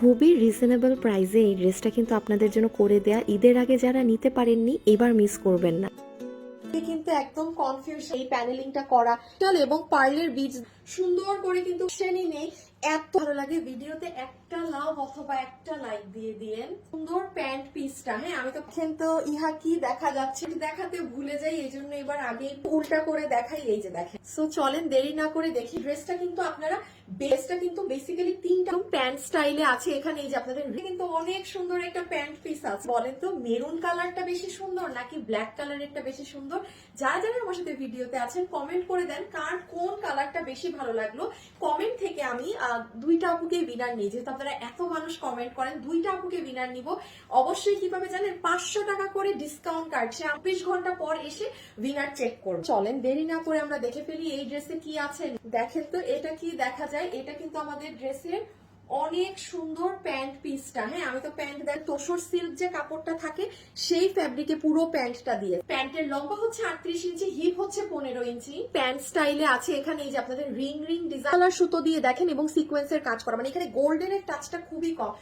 খুবই রিজনেবল প্রাইসে এই ড্রেসটা কিন্তু আপনাদের জন্য করে দেয়া। ঈদের আগে যারা নিতে পারেননি, এবার মিস করবেন না। কিন্তু একদম কনফিউজ এই প্যানেলিংটা করা। এবং পার্লের বীজ সুন্দর করে কিন্তু শ্রেণি নেই। এত ভালো লাগে ভিডিওতে একটা লাভ অথবা একটা লাইক দিয়ে দিয়েন। সুন্দর প্যান্ট পিসটা হ্যাঁ? আমি তো কিন্তু ইহা কি দেখা যাচ্ছে দেখাতে ভুলে যাই এই জন্য এবার আগে উল্টা করে দেখাই, এই যে দেখেন। সো চলেন দেরি না করে দেখি ড্রেসটা কিন্তু আপনারা বেসটা কিন্তু বেসিক্যালি তিনটা প্যান্ট স্টাইলে আছে এখানে, এই যে আপনাদের কিন্তু অনেক সুন্দর একটা প্যান্ট পিস আছে। বলেন তো মেরুন কালারটা বেশি সুন্দর নাকি ব্ল্যাক কালারেরটা বেশি সুন্দর? যারা যারা আমার সাথে ভিডিওতে আছেন কমেন্ট করে দেন কার কোন কালারটা বেশি ভালো লাগল। কমেন্ট থেকে আমি দুইটা আপুকে উইনার নিই যেহেতু আপনারা এত মানুষ কমেন্ট করেন, দুইটা আপুকে উইনার নিব। অবশ্যই কীভাবে জানেন, পাঁচশো টাকা করে ডিসকাউন্ট কাটছে চব্বিশ ঘণ্টা পর এসে উইনার চেক করব। চলেন, দেরি না করে আমরা দেখে ফেলি এই ড্রেসে কি আছে। দেখেন তো, এটা কি দেখা যায়? এটা কিন্তু আমাদের ড্রেসের অনেক সুন্দর প্যান্ট পিসটা হ্যাঁ আমি তো প্যান্ট দেখ তোষর সিল্ক যে কাপড়টা থাকে, সেই ফ্যাব্রিকে পুরো প্যান্টটা দিয়ে। প্যান্টের লম্বা হচ্ছে আটত্রিশ ইঞ্চি হিপ হচ্ছে পনেরো ইঞ্চি। প্যান্ট স্টাইলে আছে এখানে এই যে আপনাদের রিং রিং ডিজাইন সুতো দিয়ে দেখেন এবং সিকোয়েন্সের কাজ করা। মানে এখানে গোল্ডেনের টাচটা খুবই কম।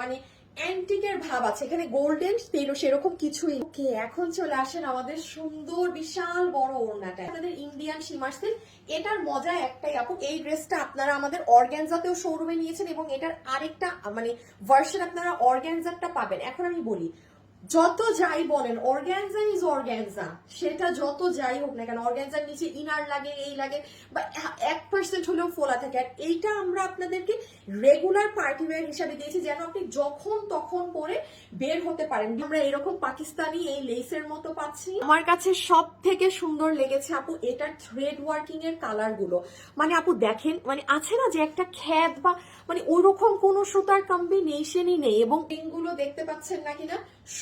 মানে অ্যান্টিকের ভাব আছে। এখানে গোল্ডেন তেলো সেরকম কিছুই ওকে এখন চলে আসেন আমাদের সুন্দর, বিশাল, বড় ওড়নাটা আমাদের ইন্ডিয়ান সীমার সিল্ক এটার মজা একটাই আপু, এই ড্রেসটা আপনারা আমাদের অর্গ্যানজাতেও শোরুমে নিয়েছেন এবং এটার আরেকটা মানে ভার্সন আপনারা অর্গ্যানজারটা পাবেন। এখন আমি বলি যত যাই বলেন অর্গ্যানজা ইজ অর্গ্যানজা সেটা যত যাই হোক না কেন অর্গ্যানজার নিচে ইনার লাগে, এই লাগে, বা এক পার্সেন্ট হলেও ফোলা থাকে। আর এইটা আমরা আপনাদেরকে রেগুলার পার্টি হিসাবে দিয়েছি, যেন আপনি যখন তখন পরে বের হতে পারেন। আমরা এরকম পাকিস্তানি এই লেসের মতো পাচ্ছি। আমার কাছে সব থেকে সুন্দর লেগেছে আপু এটার থ্রেড ওয়ার্কিং এর কালারগুলো। মানে আপু দেখেন মানে আছে না যে একটা খ্যাত বা মানে ওইরকম কোন সুতার কম্বিনেশনই নেই এবংগুলো দেখতে পাচ্ছেন না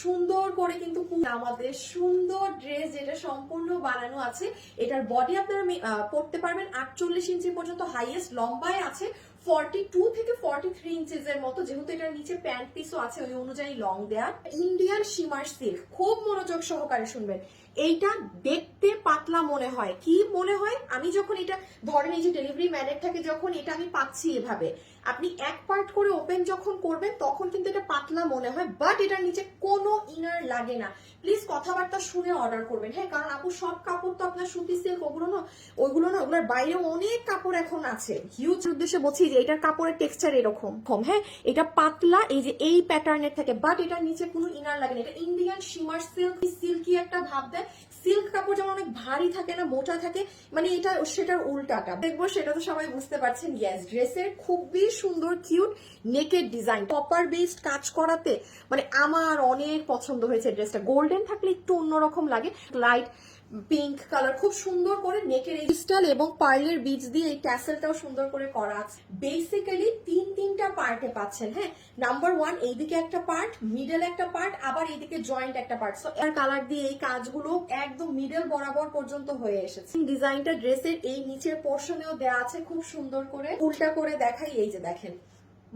সুন্দর করে কিন্তু আমাদের সুন্দর ড্রেস যেটা সম্পূর্ণ বানানো আছে, এটার বডি আপনারা পড়তে পারবেন। আটচল্লিশ ইঞ্চি পর্যন্ত হাইয়েস্ট লম্বায় আছে। ফর্টি টু থেকে ফর্টি থ্রি ইঞ্চেস এর মতো, যেহেতু এটার নিচে প্যান্ট পিসও আছে, ওই অনুযায়ী লং দেয়া ইন্ডিয়ান সীমার সিল্ক খুব মনোযোগ সহকারে শুনবেন। এইটা দেখতে পাতলা মনে হয়। কি মনে হয়? আমি যখন এটা, ধরেন এই যে ডেলিভারি ম্যানের থেকে, যখন এটা আমি পাচ্ছি এভাবে, আপনি এক পার্ট করে ওপেন যখন করবেন, তখন কিন্তু এটা পাতলা মনে হয় বাট এটার নিচে কোনো ইনার লাগে না। প্লিজ কথাবার্তা শুনে অর্ডার করবেন। হ্যাঁ কারণ আপু, সব কাপড় তো আপনার সুতি সিল্ক ওগুলো না, ওইগুলো না, ওগুলোর বাইরে অনেক কাপড় এখন আছে। হিউজ উদ্দেশ্যে বলছি যে এটার কাপড়ের টেক্সচার এরকম। কম হ্যাঁ? এটা পাতলা, এই যে এই প্যাটার্নের থাকে বাট এটার নিচে কোনো ইনার লাগে না। এটা ইন্ডিয়ান শিমার সিল্ক সিল্কি একটা ভাব দেয়। সিল্ক কাপড় যেমন অনেক ভারী থাকে না, মোটা থাকে মানে এটা সেটার উল্টাটা। দেখব সেটা তো সবাই বুঝতে পারছেন ইয়েস ড্রেসের খুবই সুন্দর কিউট নেকের ডিজাইন কপার বেসড কাজ করাতে মানে আমার অনেক পছন্দ হয়েছে ড্রেসটা গোল্ডেন থাকলে একটু অন্যরকম লাগে লাইট পিঙ্ক কালার খুব সুন্দর করে নেকের এই স্টাইল এবং পার্লের বিচ দিয়ে এই ট্যাসেলটাও সুন্দর করে করা আছে। বেসিক্যালি তিন তিনটা পার্টে পাচ্ছেন হ্যাঁ? নাম্বার ওয়ান এইদিকে একটা পার্ট মিডল একটা পার্ট আবার এইদিকে জয়েন্ট একটা পার্ট সো এর কালার দিয়ে এই কাজগুলো একদম মিডল বরাবর পর্যন্ত হয়ে এসেছে। ডিজাইনটা ড্রেসের এই নিচের পোর্শনেও দেওয়া আছে, খুব সুন্দর করে। উল্টা করে দেখাই, এই যে দেখেন।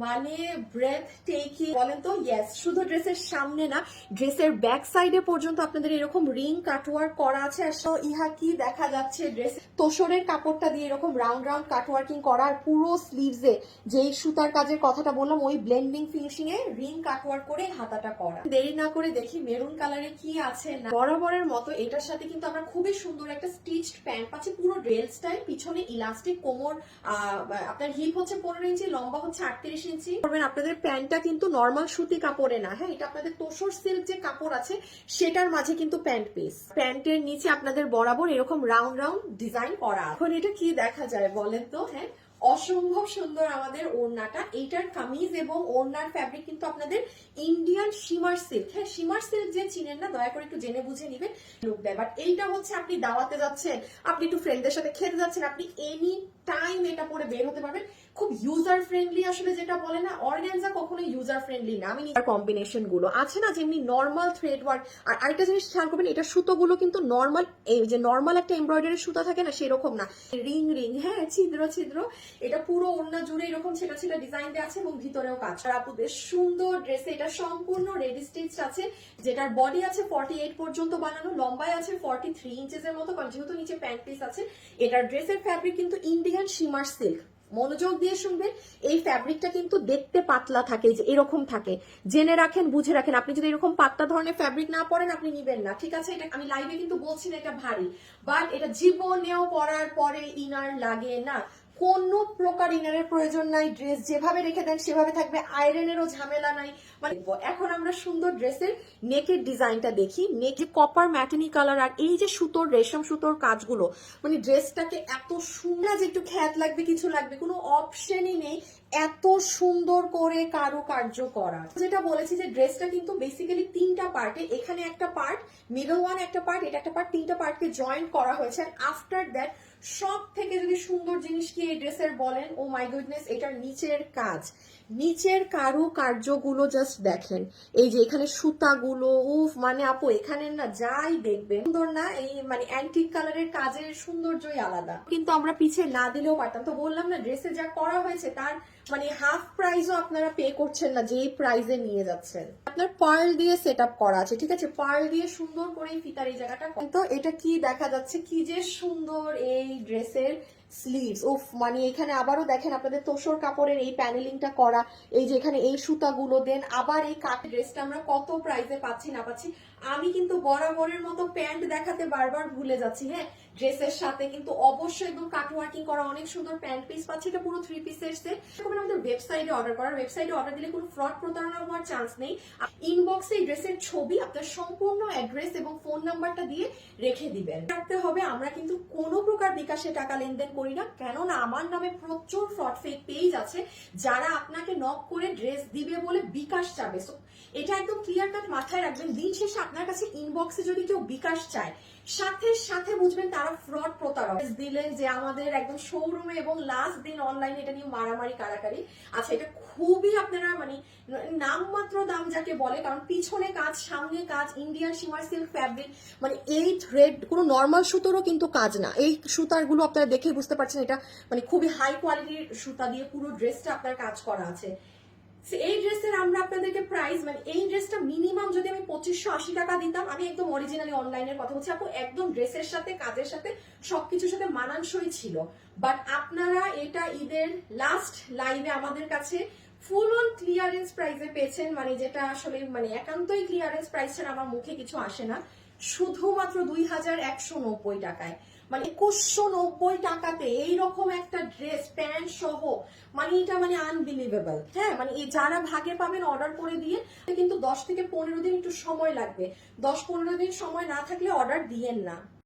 মানে ব্রেথ টেকিং বলেন তো ইয়েস শুধু ড্রেসের সামনে না ড্রেসের ব্যাক সাইডে পর্যন্ত আপনাদের এরকম রিং কাটওয়ার্ক করা আছে। আর ইহা কি দেখা যাচ্ছে? ড্রেস তোষরের কাপড়টা দিয়ে এরকম রাউন্ড রাউন্ড কাটওয়ার্কিং করা, আর পুরো স্লিভসে যেই সুতার কাজের কথাটা বললাম, ওই ব্লেন্ডিং ফিনিশিং এ রিং কাটওয়ার্ক করে হাতাটা করা। দেরি না করে দেখি মেরুন কালারে কি আছে না। বরাবরের মতো এটার সাথে কিন্তু আমরা খুবই সুন্দর একটা স্টিচড প্যান্ট পাচ্ছি, পুরো রেল স্টাইল পিছনে ইলাস্টিক কোমর আপনার হিপ হচ্ছে পনেরো ইঞ্চি, লম্বা হচ্ছে আটত্রিশ ইঞ্চি করবেন আপনাদের প্যান্টটা কিন্তু নর্মাল সুতি কাপড়ে না। হ্যাঁ এটা আপনাদের তোষর সিল্ক যে কাপড় আছে, সেটার মাঝে কিন্তু প্যান্ট পিস প্যান্টের নিচে আপনাদের বরাবর এরকম রাউন্ড রাউন্ড ডিজাইন করা এখন এটা কি দেখা যায় বলেন তো? হ্যাঁ অসম্ভব সুন্দর আমাদের ওড়নাটা। এইটার কামিজ এবং ওড়নার ফ্যাব্রিক কিন্তু আপনাদের ইন্ডিয়ান শিমার সিল্ক হ্যাঁ শিমার সিল্ক যে চিনেন না, দয়া করে একটু জেনে বুঝে নিবেন লুক দেয়। বাট এইটা হচ্ছে আপনি দাওয়াতে যাচ্ছেন, আপনি একটু ফ্রেন্ডদের সাথে খেতে যাচ্ছেন, আপনি এনি টাইম এটা পরে বের হতে পারবেন। খুব ইউজার ফ্রেন্ডলি আসলে যেটা বলে না অর্গ্যানজা কখনো ইউজার ফ্রেন্ডলি না। আমি কম্বিনেশনগুলো। আছে না যেমনি নর্মাল থ্রেড ওয়ার্ক আর আরেকটা জিনিস খেয়াল করবেন, এটা সুতোগুলো কিন্তু নর্মাল এই যে নর্মাল একটা এমব্রয়ডারি সুতা থাকে না, সেরকম না। রিং রিং হ্যাঁ ছিদ্র ছিদ্র। এটা পুরো ওড়না জুড়ে এরকম ছেটা ছেটা ডিজাইন দেওয়া আছে এবং ভিতরেও কাজ। আর আপুদের সুন্দর ড্রেসে এটা সম্পূর্ণ রেডি স্টিচ আছে, যেটার বডি আছে ফর্টি এইট পর্যন্ত বানানো, লম্বায় আছে ফর্টি থ্রি ইঞ্চেস এর মতো যেহেতু নিচে প্যান্ট পিস আছে, এটার ড্রেসের ফ্যাব্রিক কিন্তু ইন্ডিয়ান শিমার সিল্ক মনোযোগ দিয়ে শুনবেন, এই ফ্যাব্রিকটা কিন্তু দেখতে পাতলা থাকে যে এরকম থাকে। জেনে রাখেন, বুঝে রাখেন, আপনি যদি এরকম পাতলা ধরনের ফ্যাব্রিক না পরেন, আপনি নিবেন না, ঠিক আছে? এটা আমি লাইভে কিন্তু বলছি না এটা ভারী বাট এটা জীবনেও পরার পরে ইনার লাগে না। কোনো প্রকার ইনারের প্রয়োজন নাই ড্রেস যেভাবে রেখে দেন সেভাবে থাকবে আয়রনেরও ঝামেলা নাই। মানে এখন আমরা সুন্দর ড্রেসের নেকের ডিজাইনটা দেখি। নেক যে কপার ম্যাটেনি কালার আর এই যে সুতোর, রেশম সুতোর কাজগুলো মানে ড্রেসটাকে এত সুন্দর যে একটু খ্যাত লাগবে, কিছু লাগবে, কোনো অপশনই নেই এত সুন্দর করে কারুকার্য করা যেটা বলেছি যে ড্রেসটা কিন্তু বেসিক্যালি তিনটা পার্টে এখানে একটা পার্ট মিডল ওয়ান একটা পার্ট এটা একটা পার্ট তিনটা পার্টকে জয়েন্ট করা হয়েছে। আফটার দ্যাট সব থেকে যদি সুন্দর জিনিস কি এই ড্রেসের বলেন? ও মাই গুডনেস এটার নিচের কাজ। নিচের কারু কার্যগুলো জাস্ট দেখেন। এই যে এখানে সুতাগুলো, উফ মানে আপু, এখানে না যাই দেখবেন। সুন্দর না? এই মানে অ্যান্টিক কালারের কাজের সৌন্দর্যই আলাদা। কিন্তু আমরা পিছিয়ে না দিলেও পারতাম। তো বললাম না, ড্রেসে যা করা হয়েছে তার মানে হাফ প্রাইসও আপনারা পে করছেন না, যেই প্রাইজে নিয়ে যাচ্ছেন। আপনার পার্ল দিয়ে সেট আপ করা আছে, ঠিক আছে? পার্ল দিয়ে সুন্দর করে ফিতার এই জায়গাটা তো এটা কি দেখা যাচ্ছে? কি যে সুন্দর এই ড্রেসের স্লিভস উফ মানে এখানে আবারও দেখেন আপনাদের তোষর কাপড়ের এই প্যানেলিংটা করা, এই যে এখানে এই সুতাগুলো দেন আবার এই কাঠের ড্রেসটা আমরা কত প্রাইসে পাচ্ছি না পাচ্ছি? আমি কিন্তু বরাবরের মতো প্যান্ট দেখাতে বারবার ভুলে যাচ্ছি হ্যাঁ? ড্রেসের সাথে কিন্তু অবশ্যই একদম কাট ওয়ার্কিং করা অনেক সুন্দর প্যান্ট পিস পাচ্ছি এটা পুরো থ্রি পিসের সেট তখন আমাদের ওয়েবসাইটে অর্ডার করার ওয়েবসাইটে অর্ডার দিলে কোনো ফ্রড প্রতারণা হওয়ার চান্স নেই। ইনবক্সে এই ড্রেসের ছবি আপনার সম্পূর্ণ অ্যাড্রেস এবং ফোন নাম্বারটা দিয়ে রেখে দিবেন। রাখতে হবে আমরা কিন্তু কোনো প্রকার বিকাশে টাকা লেনদেন করি না কেননা আমার নামে প্রচুর ফ্রড ফেক পেজ আছে যারা আপনাকে নক করে ড্রেস দিবে বলে বিকাশ চাবে। So, এটা একদম ক্লিয়ার কাট মাথায় রাখবেন দিন শেষে আপনার কাছে ইনবক্সে যদি কেউ বিকাশ চায়, সাথে সাথে বুঝবেন তারা ফ্রড প্রতারক। দিলেন যে আমাদের একদম শোরুমে এবং লাস্ট দিন অনলাইনে এটা নিয়ে মারামারি, কারাকারি আচ্ছা এটা খুবই আপনারা মানে নামমাত্র দাম যাকে বলে, কারণ পিছনে কাজ, সামনে কাজ ইন্ডিয়ান সিমার সিল্ক ফ্যাব্রিক মানে এই থ্রেড কোনো নর্মাল সুতোরও কিন্তু কাজ না। এই সুতারগুলো আপনারা দেখেই বুঝতে পারছেন, এটা মানে খুবই হাই কোয়ালিটির সুতা দিয়ে পুরো ড্রেসটা আপনার কাজ করা আছে। এই ড্রেসের আমরা আপনাদেরকে প্রাইস মানে এই ড্রেসটা মিনিমাম যদি আমি পঁচিশশো আশি টাকা দিতাম, আমি একদম অরিজিনালি অনলাইনের কথা বলছি। আপু, একদম ড্রেসের সাথে, কাজের সাথে, সবকিছুর সাথে মানানসই ছিল। বাট আপনারা এটা ঈদের লাস্ট লাইভে আমাদের কাছে ফুল অন ক্লিয়ারেন্স প্রাইসে পেয়েছেন মানে যেটা আসলে মানে একান্তই ক্লিয়ারেন্স প্রাইস ছাড়া আমার মুখে কিছু আসে না। শুধুমাত্র দুই হাজার একশো নব্বই টাকায়। মানে একুশশো নব্বই টাকাতে এইরকম একটা ড্রেস প্যান্ট সহ মানে এটা মানে আনবিলিভেবল হ্যাঁ মানে যারা ভাগে পাবেন অর্ডার করে দিয়ে কিন্তু দশ থেকে পনেরো দিন একটু সময় লাগবে। দশ পনেরো দিন সময় না থাকলে অর্ডার দিয়েন না।